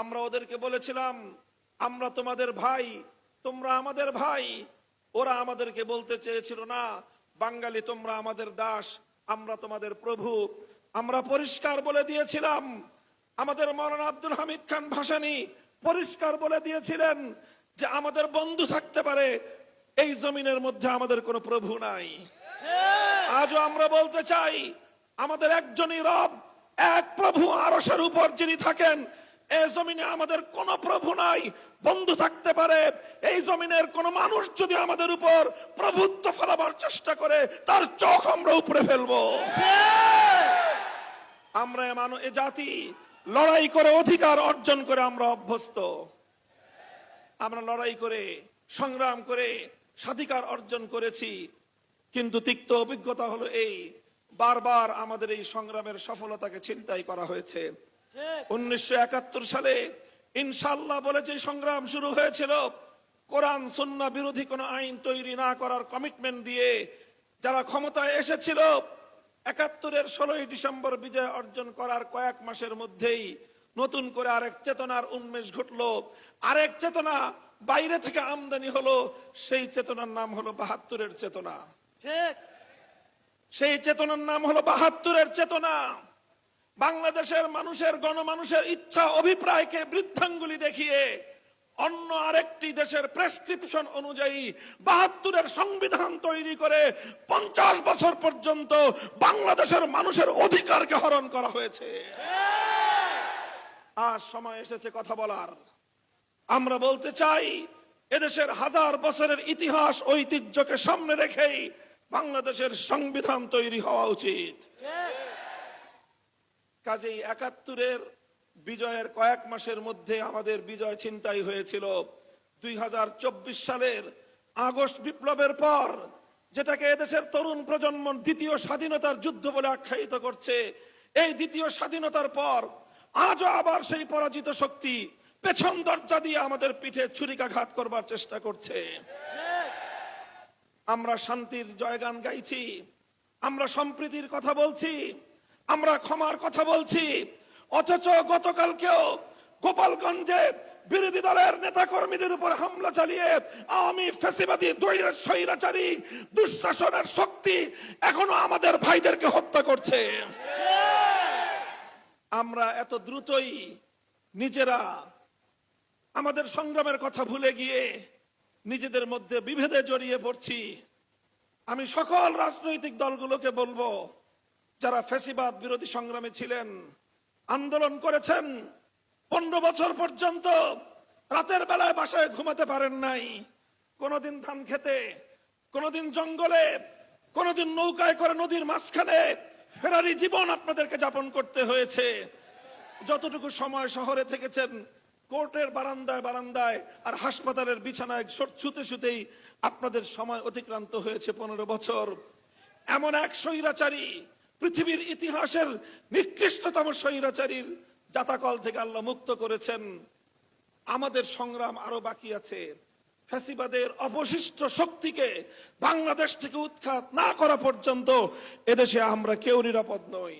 আমরা ওদেরকে বলেছিলাম, আমরা তোমাদের ভাই, তোমরা আমাদের ভাই। ওরা আমাদেরকে বলতে চেয়েছিল, না, বাঙালি তোমরা আমাদের দাস, আমরা তোমাদের প্রভু। আমরা পরিষ্কার বলে দিয়েছিলাম, আমাদের মৌলানা আব্দুল হামিদ খান ভাসানী পরিষ্কার বলে দিয়েছিলেন যে আমাদের বন্ধু থাকতে পারে, এই জমিনের মধ্যে আমাদের কোনো প্রভু নাই। আজও আমরা বলতে চাই, আমাদের একজনই রব, এক প্রভু আরসের উপর যিনি থাকেন এই জমিনে আমাদের কোন প্রভু নাই, বন্ধু থাকতে পারে। এই জমিনের কোন মানুষ যদি আমাদের উপর প্রভুত্ব ফেলাবার চেষ্টা করে, তার চোখ আমরা উপরে ফেলব। আমরা এ এ জাতি, লড়াই করে অধিকার অর্জন করে আমরা অভ্যস্ত। আমরা লড়াই করে, সংগ্রাম করে, স্বাধিকার অর্জন করেছি। কিন্তু তিক্ত অভিজ্ঞতা হলো এই, বারবার আমাদের এই সংগ্রামের সফলতাকে চিন্তাই করা হয়েছে। উনিশশো একাত্তর সালে ইনশাল্লাহ বলে যে সংগ্রাম শুরু হয়েছিল কোরআন সুন্না বিরোধী কোন আইন তৈরি না করার কমিটমেন্ট দিয়ে যারা ক্ষমতায় এসেছিল একাত্তরের ষোলোই ডিসেম্বর বিজয় অর্জন করার কয়েক মাসের মধ্যেই নতুন করে আরেক চেতনার উন্মেষ ঘটলো। আরেক চেতনা বাইরে থেকে আমদানি হলো সেই চেতনার নাম হলো বাহাত্তরের চেতনা। ঠিক। সেই চেতনার নাম হলো বাহাত্তরের চেতনা। বাংলাদেশের মানুষের, গণমানুষের ইচ্ছা অভিপ্রায়কে বৃদ্ধাঙ্গুলি দেখিয়ে অন্য আরেকটি দেশের প্রেসক্রিপশন অনুযায়ী বাহাত্তরের সংবিধান তৈরি করে পঞ্চাশ বছর পর্যন্ত বাংলাদেশের মানুষের অধিকারকে হরণ করা হয়েছে। আজ সময় এসেছে কথা বলার। আমরা বলতে চাই, এদেশের হাজার বছরের ইতিহাস ঐতিহ্যকে সামনে রেখেই বাংলাদেশের সংবিধান তৈরি হওয়া উচিত। কাজেই একাত্তরের বিজয়ের কয়েক মাসের মধ্যে আমাদের বিজয় ছিনতাই হয়েছিল। দুই সালের আগস্ট বিপ্লবের পর, যেটাকে এদেশের তরুণ প্রজন্ম দ্বিতীয় স্বাধীনতার যুদ্ধ বলে আখ্যায়িত করছে, এই দ্বিতীয় স্বাধীনতার পর আজও আবার সেই পরাজিত শক্তি পেছন দরজা দিয়ে আমাদের পিঠে ছুরিকাঘাত করবার চেষ্টা করছে। আমরা শান্তির জয়গান গাইছি, আমরা সম্প্রীতির কথা বলছি আমরা ক্ষমার কথা বলছি। অথচ গতকালকেও গোপালগঞ্জে বিরোধী দলের নেতা কর্মীদের উপর হামলা চালিয়ে আওয়ামী ফেসিবাদী দৈরের স্বৈরাচারী দুঃশাসনের শক্তি এখনও আমাদের ভাইদেরকে হত্যা করছে। আমরা এত দ্রুতই নিজেরা আমাদের সংগ্রামের কথা ভুলে গিয়ে নিজেদের মধ্যে বিভেদে জড়িয়ে পড়ছি। আমি সকল রাজনৈতিক দলগুলোকে বলব যারা ফেসিবাদ বিরোধী সংগ্রামে ছিলেন, আন্দোলন করেছেন, পনেরো বছর পর্যন্ত রাতের বেলায় বাসায় ঘুমাতে পারেন নাই। কোনদিন ধান খেতে, কোনদিন জঙ্গলে, কোনদিন নৌকায় করে নদীর মাঝখানে ফেরারি জীবন আপনাদেরকে যাপন করতে হয়েছে। যতটুকু সময় শহরে থেকেছেন, কোর্টের বারান্দায় বারান্দায় আর হাসপাতালের বিছানায় শুতে শুতেই আপনাদের সময় অতিক্রান্ত হয়েছে পনেরো বছর। এমন এক স্বৈরাচারী পৃথিবীর ইতিহাসের নিকৃষ্টতম স্বৈরাচারীর জাতাকল থেকে আল্লাহ মুক্ত করেছেন। আমাদের সংগ্রাম আরও বাকি আছে। ফ্যাসিবাদের অবশিষ্ট শক্তিকে বাংলাদেশ থেকে উৎখাত না করা পর্যন্ত এদেশে আমরা কেউ নিরাপদ নই।